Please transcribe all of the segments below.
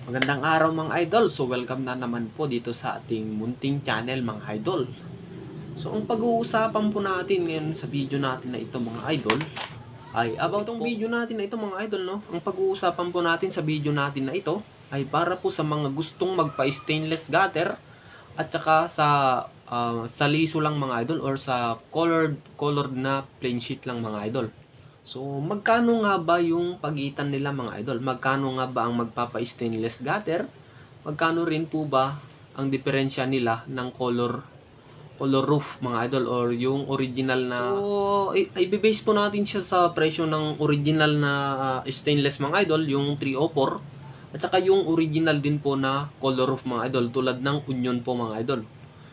Magandang araw mga idol. So welcome na naman po dito sa ating munting channel mga idol. So ang pag-uusapan po natin ngayon sa video natin na ito mga idol ay about tong video natin na ito mga idol no. Ang pag-uusapan po natin sa video natin na ito ay para po sa mga gustong magpa-stainless gutter at saka sa ah, sa liso lang mga idol or sa colored colored na plain sheet lang mga idol. So, magkano nga ba yung pagitan nila mga idol? Magkano nga ba ang magpapa-stainless gutter? Magkano rin po ba ang diferensya nila ng color color roof mga idol or yung original na So, i-base po natin siya sa presyo ng original na ah, stainless mga idol, yung 304 at saka yung original din po na color roof mga idol tulad ng union po mga idol.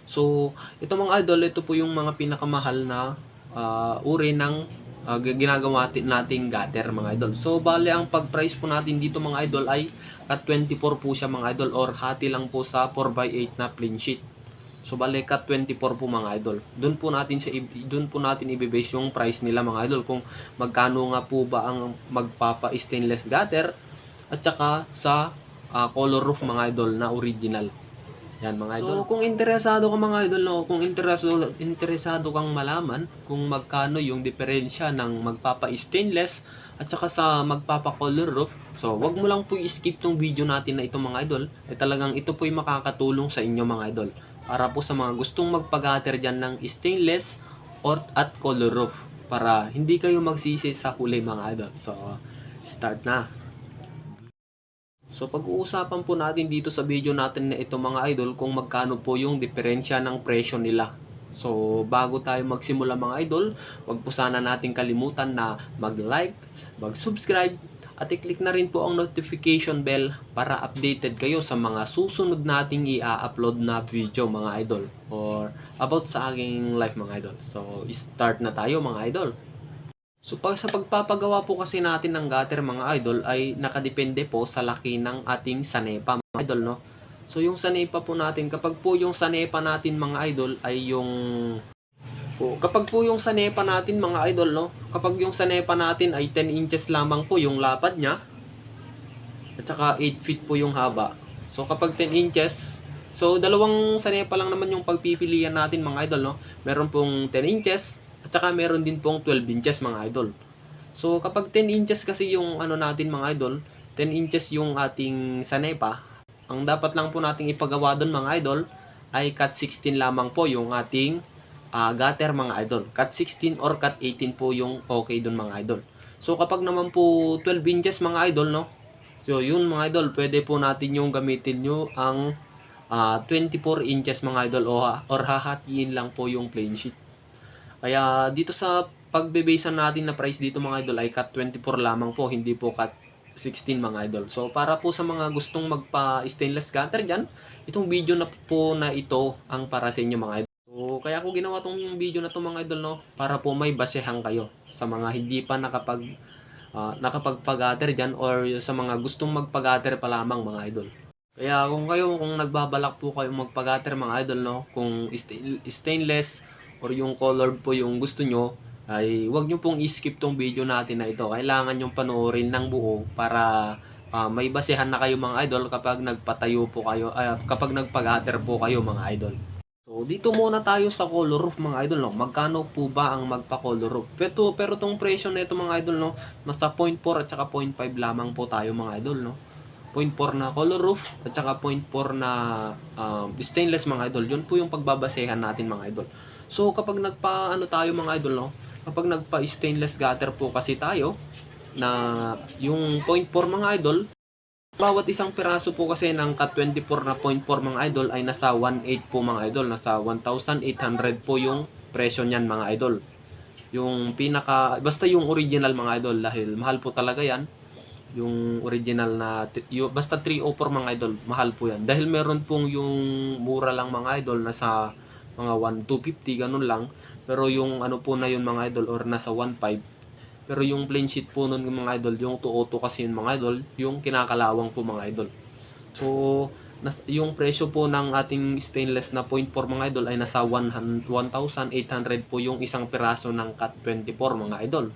So, ito mga idol, ito po yung mga pinakamahal na ah, uri ng g- ginagawa ti- nating gutter mga idol. So, bale ang pag-price po natin dito mga idol ay cut 24 po siya mga idol or hati lang po sa 4x8 na plain sheet. So, bale cut 24 po mga idol. Doon po natin siya doon po natin i-base yung price nila mga idol kung magkano nga po ba ang magpapa-stainless gutter at saka sa ah, color roof mga idol na original. Yan mga idol. So kung interesado ka mga idol no, kung interesado interesado kang malaman kung magkano yung diferensya ng magpapa-stainless at saka sa magpapa-color roof. So wag mo lang po i-skip tong video natin na ito mga idol. Eh talagang ito po ay makakatulong sa inyo mga idol. Para po sa mga gustong magpagater dyan ng stainless or at color roof para hindi kayo magsisi sa huli mga idol. So start na. So pag-uusapan po natin dito sa video natin na ito mga idol kung magkano po yung diferensya ng presyo nila. So bago tayo magsimula mga idol, wag po sana nating kalimutan na mag-like, mag-subscribe, at i-click na rin po ang notification bell para updated kayo sa mga susunod nating i-upload na video mga idol or about sa aking life mga idol. So start na tayo mga idol. So pag sa pagpapagawa po kasi natin ng gutter mga idol ay nakadepende po sa laki ng ating sanepa mga idol no. So yung sanepa po natin kapag po yung sanepa natin mga idol ay yung po, kapag po yung sanepa natin mga idol no, kapag yung sanepa natin ay 10 inches lamang po yung lapad niya at saka 8 feet po yung haba. So kapag 10 inches So, dalawang sanepa lang naman yung pagpipilian natin mga idol, no? Meron pong 10 inches, at saka meron din pong 12 inches mga idol. So kapag 10 inches kasi yung ano natin mga idol, 10 inches yung ating sanepa, ang dapat lang po nating ipagawa doon mga idol ay cut 16 lamang po yung ating ah, gutter mga idol. Cut 16 or cut 18 po yung okay doon mga idol. So kapag naman po 12 inches mga idol no, so yun mga idol, pwede po natin yung gamitin nyo ang ah, 24 inches mga idol o, or hahatiin lang po yung plain sheet. Kaya dito sa pagbebasean natin na price dito mga idol ay cut 24 lamang po, hindi po cut 16 mga idol. So para po sa mga gustong magpa stainless cutter dyan, itong video na po na ito ang para sa inyo mga idol. So kaya ko ginawa tong video na to mga idol no, para po may basehan kayo sa mga hindi pa nakapag ah, nakapagpagater dyan or sa mga gustong magpagater pa lamang mga idol. Kaya kung kayo, kung nagbabalak po kayo magpagater mga idol no, kung stain- stainless or yung colored po yung gusto nyo, ay wag nyo pong i-skip tong video natin na ito. Kailangan yung panoorin ng buo para ah, may basehan na kayo mga idol kapag nagpatayo po kayo, ay, kapag nagpagater po kayo mga idol. So, dito muna tayo sa color roof mga idol, no? Magkano po ba ang magpa-color roof? Pero, pero tong presyo nito mga idol, no? Nasa 0.4 at saka 0.5 lamang po tayo mga idol, no? 0.4 na color roof at saka 0.4 na um, stainless mga idol. Yun po yung pagbabasehan natin mga idol. So kapag nagpa ano tayo mga idol no, kapag nagpa stainless gutter po kasi tayo na yung 0.4 mga idol, bawat isang piraso po kasi ng cut 24 na 0.4 mga idol ay nasa 1.8 po mga idol, nasa 1,800 po yung presyo niyan mga idol. Yung pinaka basta yung original mga idol dahil mahal po talaga yan yung original na yung, basta 304 mga idol mahal po yan. Dahil meron pong yung mura lang mga idol nasa mga 1250 ganun lang. Pero yung ano po na yun mga idol or nasa 15 pero yung plain sheet po nun mga idol yung 202 kasi yun mga idol yung kinakalawang po mga idol. So nas, yung presyo po ng ating stainless na 0.4 mga idol ay nasa 100 1,800 po yung isang piraso ng cut 24 mga idol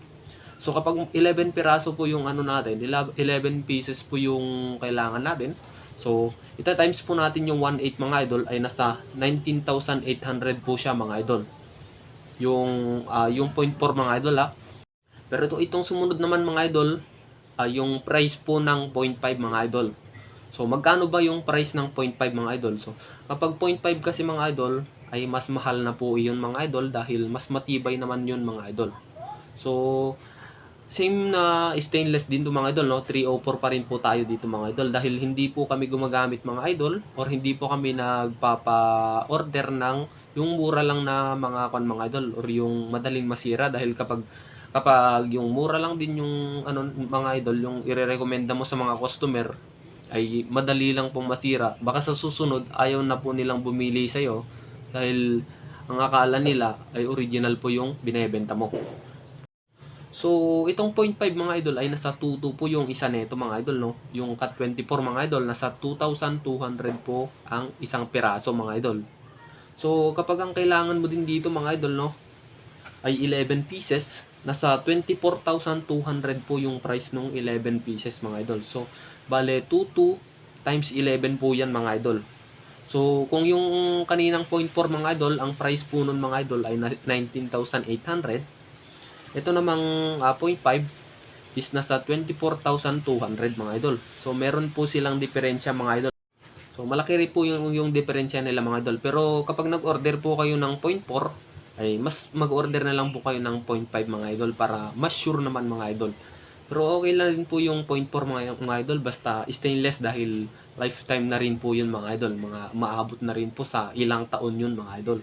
So kapag 11 piraso po yung ano natin, 11 pieces po yung kailangan natin. So, ita times po natin yung 1.8 mga idol ay nasa 19,800 po siya mga idol. Yung ah, yung 0.4 mga idol ha. Pero ito, itong sumunod naman mga idol, ah, yung price po ng 0.5 mga idol. So, magkano ba yung price ng 0.5 mga idol? So, kapag 0.5 kasi mga idol, ay mas mahal na po yun mga idol dahil mas matibay naman yun mga idol. So, same na stainless din to mga idol, no? 304 pa rin po tayo dito mga idol. Dahil hindi po kami gumagamit mga idol or hindi po kami nagpapa-order ng yung mura lang na mga kwan mga idol or yung madaling masira. Dahil kapag kapag yung mura lang din yung ano mga idol yung irerekomenda mo sa mga customer ay madali lang pong masira. Baka sa susunod ayaw na po nilang bumili sa iyo dahil ang akala nila ay original po yung binebenta mo So, itong 0.5 mga idol ay nasa 22 po yung isa nito mga idol, no? Yung Cat 24 mga idol, nasa 2,200 po ang isang piraso mga idol. So, kapag ang kailangan mo din dito mga idol, no? Ay 11 pieces, nasa 24,200 po yung price nung 11 pieces mga idol. So, bale 22 times 11 po yan mga idol. So, kung yung kaninang 0.4 mga idol, ang price po nun mga idol ay na- 19,800. Ito namang ah, 0.5 is nasa 24,200 mga idol. So, meron po silang diferensya mga idol. So, malaki rin po yung, yung diferensya nila mga idol. Pero kapag nag-order po kayo ng 0.4, ay mas mag-order na lang po kayo ng 0.5 mga idol para mas sure naman mga idol. Pero okay lang din po yung 0.4 mga, mga idol basta stainless dahil lifetime na rin po yun mga idol. Mga maabot na rin po sa ilang taon yun mga idol.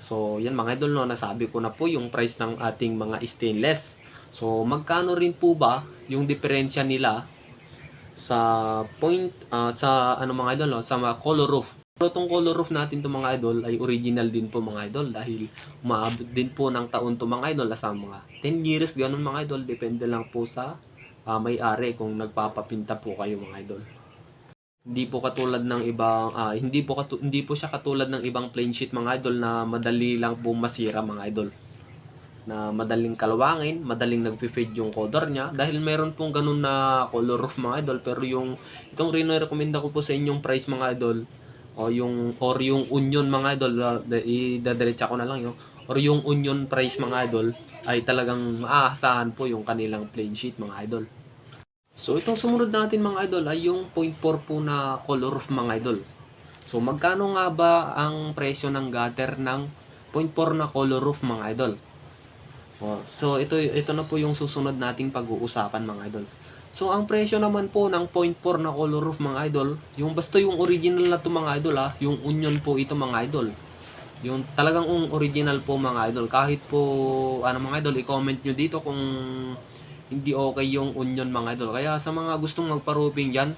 So, yan mga idol, no, nasabi ko na po yung price ng ating mga stainless. So, magkano rin po ba yung diferensya nila sa point, ah, sa ano mga idol, no, sa mga color roof. Pero itong color roof natin to mga idol ay original din po mga idol dahil umaabot din po ng taon to mga idol sa mga 10 years ganun mga idol depende lang po sa ah, may-ari kung nagpapapinta po kayo mga idol. Hindi po katulad ng ibang ah, hindi po katu- hindi po siya katulad ng ibang plain sheet mga idol na madali lang po masira mga idol. Na madaling kalawangin, madaling nagfi-fade yung color niya dahil meron pong ganun na color roof mga idol pero yung itong rino-recommenda ko po sa inyong price mga idol o yung or yung onion mga idol ah, da- idadiretsa ko na lang yung or yung onion price mga idol ay talagang maaasahan po yung kanilang plain sheet mga idol. So itong sumunod natin mga idol ay yung 0.4 po na color roof mga idol. So magkano nga ba ang presyo ng gutter ng 0.4 na color roof mga idol? So ito ito na po yung susunod nating pag-uusapan mga idol. So ang presyo naman po ng 0.4 na color roof mga idol, yung basta yung original na to mga idol ah, yung onion po ito mga idol. Yung talagang original po mga idol. Kahit po ano mga idol, i-comment nyo dito kung hindi okay yung onion mga idol. Kaya sa mga gustong magpa-roofing diyan,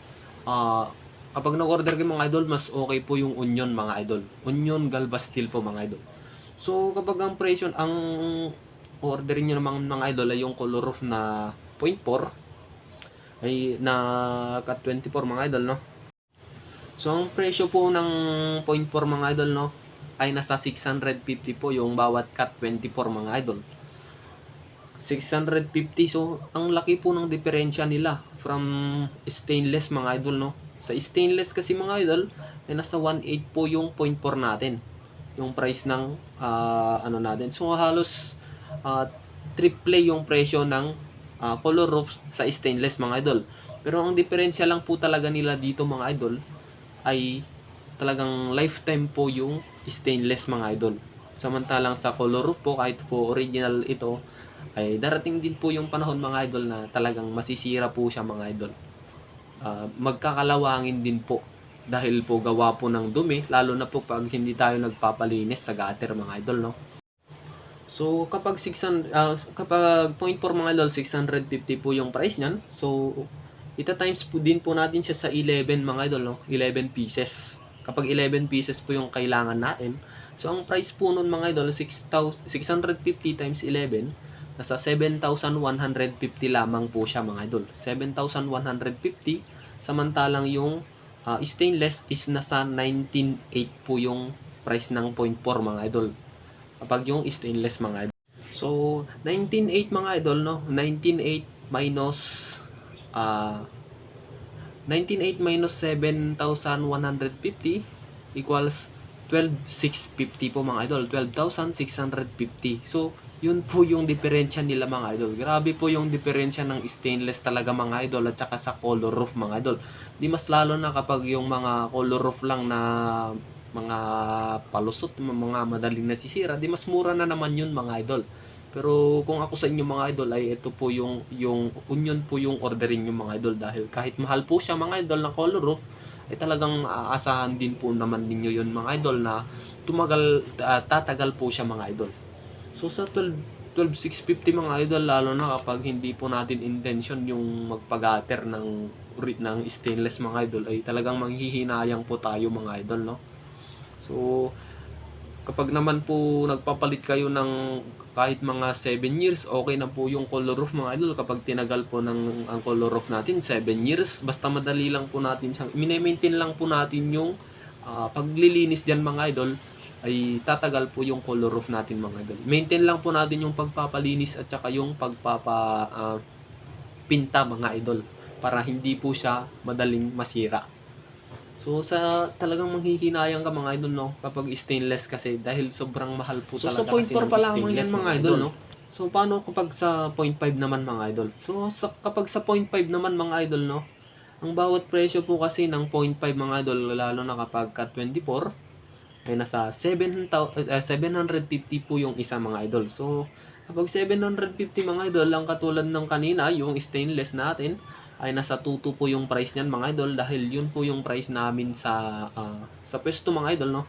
ah kapag nag-order kayo mga idol, mas okay po yung onion mga idol. Onion Galva Steel po mga idol. So kapag ang presyo ang orderin niyo naman mga idol ay yung color roof na 0.4 ay na cut 24 mga idol no. So ang presyo po ng 0.4 mga idol no ay nasa 650 po yung bawat cut 24 mga idol. 650 so ang laki po ng diferensya nila from stainless mga idol no. Sa stainless kasi mga idol ay nasa 1.8 po yung 0.4 natin. Yung price ng ah, ano natin. So halos ah, triple yung presyo ng ah, color roof sa stainless mga idol. Pero ang diferensya lang po talaga nila dito mga idol ay talagang lifetime po yung stainless mga idol. Samantalang sa color roof po kahit po original ito ay darating din po yung panahon mga idol na talagang masisira po siya mga idol. Ah, magkakalawangin din po dahil po gawa po ng dumi lalo na po pag hindi tayo nagpapalinis sa gutter mga idol no. So kapag 600 ah, kapag 0.4 mga idol 650 po yung price niyan. So ita times po din po natin siya sa 11 mga idol no, 11 pieces. Kapag 11 pieces po yung kailangan natin. So ang price po nun mga idol 6,000 650 times 11 nasa 7,150 lamang po siya mga idol. 7,150 samantalang yung ah, stainless is nasa 19,800 po yung price ng 0.4 mga idol kapag yung stainless mga idol. So, 19.8 mga idol, no? 19.8 minus ah 19.8 minus 7,150 equals 12,650 po mga idol. 12,650. So, yun po yung diferensya nila mga idol. Grabe po yung diferensya ng stainless talaga mga idol at saka sa color roof mga idol. Di mas lalo na kapag yung mga color roof lang na mga palusot, mga madaling nasisira, di mas mura na naman yun mga idol. Pero kung ako sa inyo mga idol ay ito po yung yung union po yung ordering yung mga idol dahil kahit mahal po siya mga idol na color roof ay talagang aasahan din po naman ninyo yun mga idol na tumagal ah, tatagal po siya mga idol. So sa 12 12650 mga idol lalo na kapag hindi po natin intention yung magpagater ng ng stainless mga idol ay talagang manghihinayang po tayo mga idol no. So kapag naman po nagpapalit kayo ng kahit mga 7 years, okay na po yung color roof mga idol. Kapag tinagal po ng ang color roof natin, 7 years, basta madali lang po natin siyang, mine-maintain lang po natin yung ah, paglilinis dyan mga idol, ay tatagal po yung color roof natin mga idol. Maintain lang po natin yung pagpapalinis at saka yung pagpapa ah, pinta mga idol para hindi po siya madaling masira. So sa talagang manghihinayang ka mga idol no kapag stainless kasi dahil sobrang mahal po So, talaga sa 0.4 kasi ng pa lamang stainless, yan, mga idol, no? So paano kapag sa 0.5 naman mga idol? So sa, kapag sa 0.5 naman mga idol no, ang bawat presyo po kasi ng 0.5 mga idol lalo na kapag ka 24 ay nasa 7,000 eh, 750 po yung isa mga idol. So kapag 750 mga idol ang katulad ng kanina yung stainless natin ay nasa 22 po yung price niyan mga idol dahil yun po yung price namin sa ah, sa pwesto mga idol no.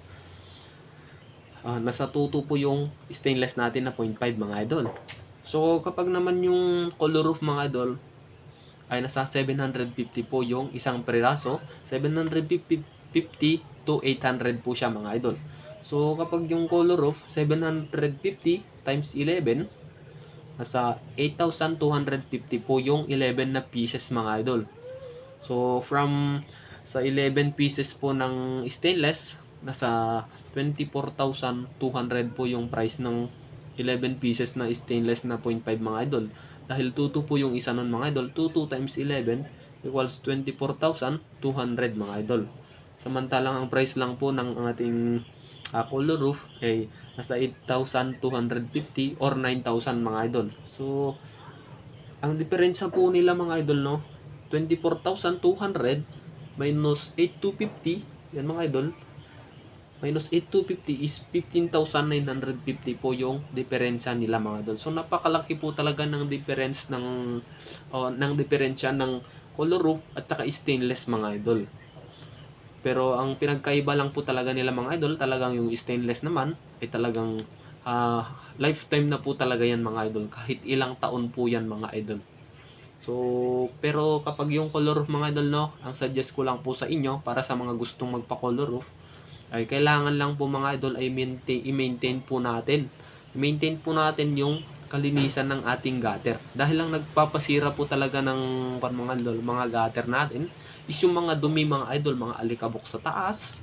Ah, nasa 22 po yung stainless natin na 0.5 mga idol. So kapag naman yung color roof mga idol ay nasa 750 po yung isang peraso, 750 to 800 po siya mga idol. So kapag yung color roof 750 times 11 nasa 8,250 po yung 11 na pieces mga idol. So from sa 11 pieces po ng stainless nasa 24,200 po yung price ng 11 pieces na stainless na 0.5 mga idol. Dahil 22 po yung isa nun mga idol, 22 times 11 equals 24,200 mga idol. Samantalang ang price lang po ng ating uh, color roof ay nasa 8,250 or 9,000 mga idol. So, ang diferensya po nila mga idol no, 24,200 minus 8,250, yan mga idol, minus 8,250 is 15,950 po yung diferensya nila mga idol. So, napakalaki po talaga ng difference ng, oh, ng diferensya ng color roof at saka stainless mga idol. Pero ang pinagkaiba lang po talaga nila mga idol, talagang yung stainless naman ay talagang ah, lifetime na po talaga yan mga idol. Kahit ilang taon po yan mga idol. So, pero kapag yung color roof mga idol no, ang suggest ko lang po sa inyo para sa mga gustong magpa-color roof ay kailangan lang po mga idol ay maintain, i-maintain po natin. I-maintain po natin yung kalinisan ng ating gutter. Dahil lang nagpapasira po talaga ng mga idol, mga gutter natin is yung mga dumi mga idol, mga alikabok sa taas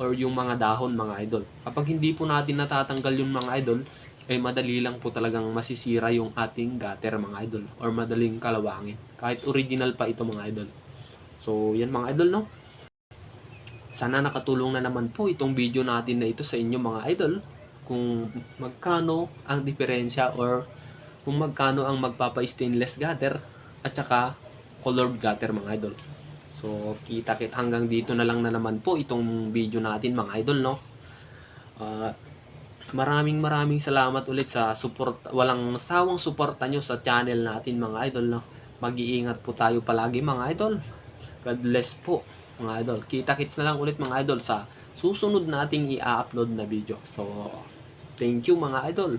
or yung mga dahon mga idol. Kapag hindi po natin natatanggal yung mga idol, ay madali lang po talagang masisira yung ating gutter mga idol or madaling kalawangin. Kahit original pa ito mga idol. So, yan mga idol no. Sana nakatulong na naman po itong video natin na ito sa inyo mga idol kung magkano ang diferensya or kung magkano ang magpapa-stainless gutter at saka colored gutter mga idol. So, kita kit hanggang dito na lang na naman po itong video natin mga idol no. Ah, maraming maraming salamat ulit sa support walang sawang suporta nyo sa channel natin mga idol no. Mag-iingat po tayo palagi mga idol. God bless po mga idol. Kita-kits na lang ulit mga idol sa susunod nating i-upload na video. So, thank you mga idol.